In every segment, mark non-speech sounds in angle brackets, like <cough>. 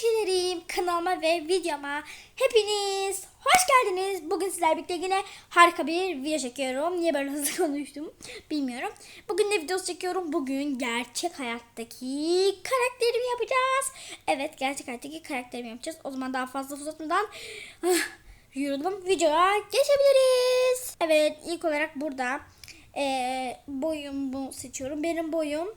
kraliçelerim kanalıma ve videoma hepiniz hoş geldiniz. Bugün sizlerle birlikte yine harika bir video çekiyorum. Niye böyle hızlı <laughs> konuştum bilmiyorum. Bugün de videosu çekiyorum. Bugün gerçek hayattaki karakterimi yapacağız. Evet gerçek hayattaki karakterimi yapacağız. O zaman daha fazla uzatmadan ah, yürüdüm. Videoya geçebiliriz. Evet ilk olarak burada eee boyumu seçiyorum. Benim boyum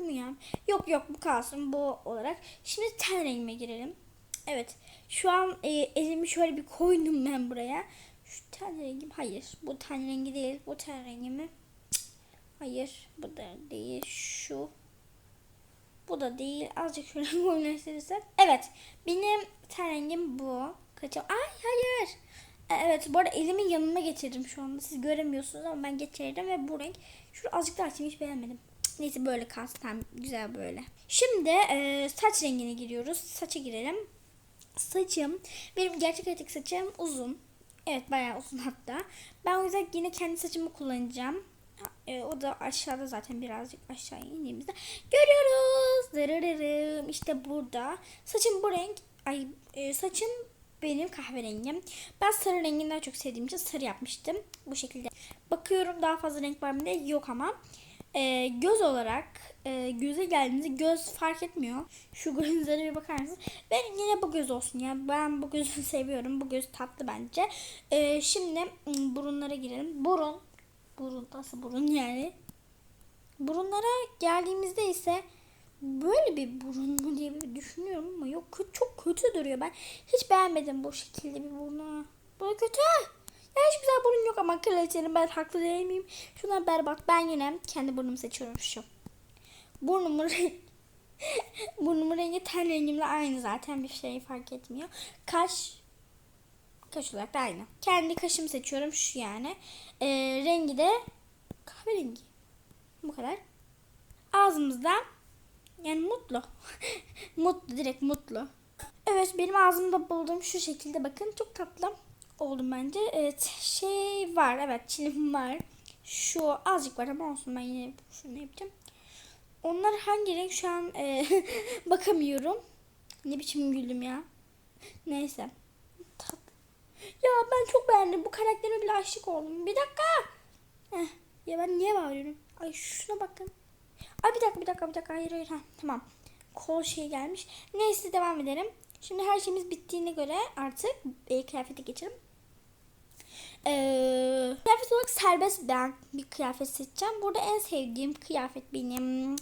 şu mu ya? Yok yok bu kalsın bu olarak. Şimdi ten rengime girelim. Evet. Şu an e, elimi şöyle bir koydum ben buraya. Şu ten rengim hayır. Bu ten rengi değil. Bu ten rengi mi? Cık, Hayır. Bu da değil. Şu. Bu da değil. Azıcık şöyle <laughs> oynaştırırsak. Evet. Benim ten rengim bu. Kaçım. Ay hayır. E, Evet bu arada elimin yanına getirdim şu anda. Siz göremiyorsunuz ama ben getirdim ve bu renk. Şunu azıcık daha açayım hiç beğenmedim. Neyse böyle kalsın. Tamam, güzel böyle. Şimdi e, saç rengine giriyoruz. Saça girelim. Saçım. Benim gerçek hayattaki saçım uzun. Evet bayağı uzun hatta. Ben o yüzden yine kendi saçımı kullanacağım. E, o da aşağıda zaten birazcık aşağı indiğimizde görüyoruz. Dırırırım. İşte burada. Saçım bu renk. Ay e, saçım benim kahverengim. Ben sarı rengini daha çok sevdiğim için sarı yapmıştım. Bu şekilde. Bakıyorum daha fazla renk var mı diye. Yok ama. E, göz olarak e, göze geldiğinizde göz fark etmiyor. Şu gözlere bir bakar mısınız? Ben yine bu göz olsun ya. Ben bu gözü <laughs> seviyorum. Bu göz tatlı bence. E, şimdi burunlara girelim. Burun. Burun nasıl burun yani? Burunlara geldiğimizde ise böyle bir burun mu diye bir düşünüyorum ama yok çok kötü duruyor. Ben hiç beğenmedim bu şekilde bir burnu. Böyle kötü. Ya hiç güzel burun yok ama kraliçenin ben haklı değil miyim? Şunlar berbat. Ben yine kendi burnumu seçiyorum şu. Burnumun <laughs> burnumun rengi ten rengimle aynı zaten bir şey fark etmiyor. Kaş kaş olarak da aynı. Kendi kaşımı seçiyorum şu yani. Ee, rengi de kahverengi. Bu kadar. Ağzımızda yani mutlu. <laughs> mutlu direkt mutlu. Evet benim ağzımda bulduğum şu şekilde bakın çok tatlı oldum bence. Evet şey var evet çilim var. Şu azıcık var ama olsun ben yine şunu yapacağım. Onlar hangi renk şu an e, <laughs> bakamıyorum. Ne biçim güldüm ya. Neyse. Tat. Ya ben çok beğendim. Bu karakterime bile aşık oldum. Bir dakika. Heh. Ya ben niye bağırıyorum? Ay şuna bakın. Ay bir dakika bir dakika bir dakika. Hayır hayır. Ha, tamam. Kol şey gelmiş. Neyse devam edelim. Şimdi her şeyimiz bittiğine göre artık e, kıyafete geçelim. Ee, kıyafet olarak serbest ben bir kıyafet seçeceğim. Burada en sevdiğim kıyafet benim.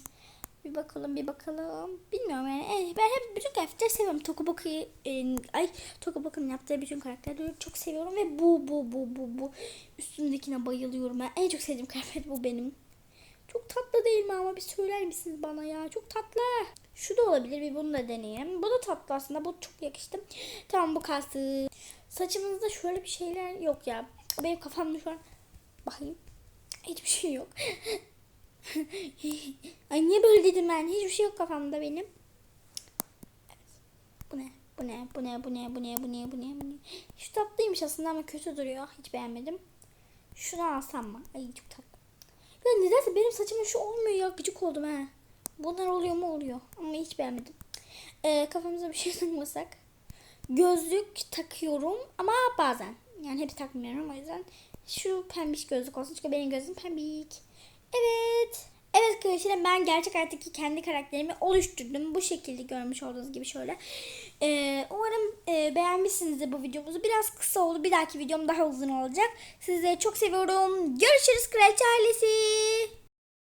Bir bakalım bir bakalım. Bilmiyorum yani. Ben hep bütün kıyafetleri seviyorum. Tokuboku'yu e, ay Tokuboku'nun yaptığı bütün karakterleri çok seviyorum ve bu bu bu bu bu üstündekine bayılıyorum. Ben en çok sevdiğim kıyafet bu benim. Çok tatlı değil mi ama bir söyler misiniz bana ya? Çok tatlı. Şu da olabilir bir bunu da deneyeyim. Bu da tatlı aslında. Bu çok yakıştı. Tamam bu kalsın. Saçımızda şöyle bir şeyler yok ya. Benim kafamda şu an bakayım. Hiçbir şey yok. <laughs> Ay niye böyle dedim ben? Hiçbir şey yok kafamda benim. Bu ne? Bu ne? Bu ne? Bu ne? Bu ne? Bu ne? Bu ne? Bu ne? Şu tatlıymış aslında ama kötü duruyor. Hiç beğenmedim. Şunu alsam mı? Ay çok tatlı. Ya nedense benim saçımın şu olmuyor ya. Gıcık oldum ha. Bunlar oluyor mu oluyor. Ama hiç beğenmedim. Ee, kafamıza bir şey <laughs> takmasak. Gözlük takıyorum ama bazen. Yani hep takmıyorum o yüzden. Şu pembiş gözlük olsun. Çünkü benim gözüm pembik. Evet. Arkadaşlar ben gerçek hayattaki kendi karakterimi oluşturdum. Bu şekilde görmüş olduğunuz gibi şöyle. Ee, umarım e, beğenmişsinizdir bu videomuzu. Biraz kısa oldu. Bir dahaki videom daha uzun olacak. Sizleri çok seviyorum. Görüşürüz kraliçe ailesi.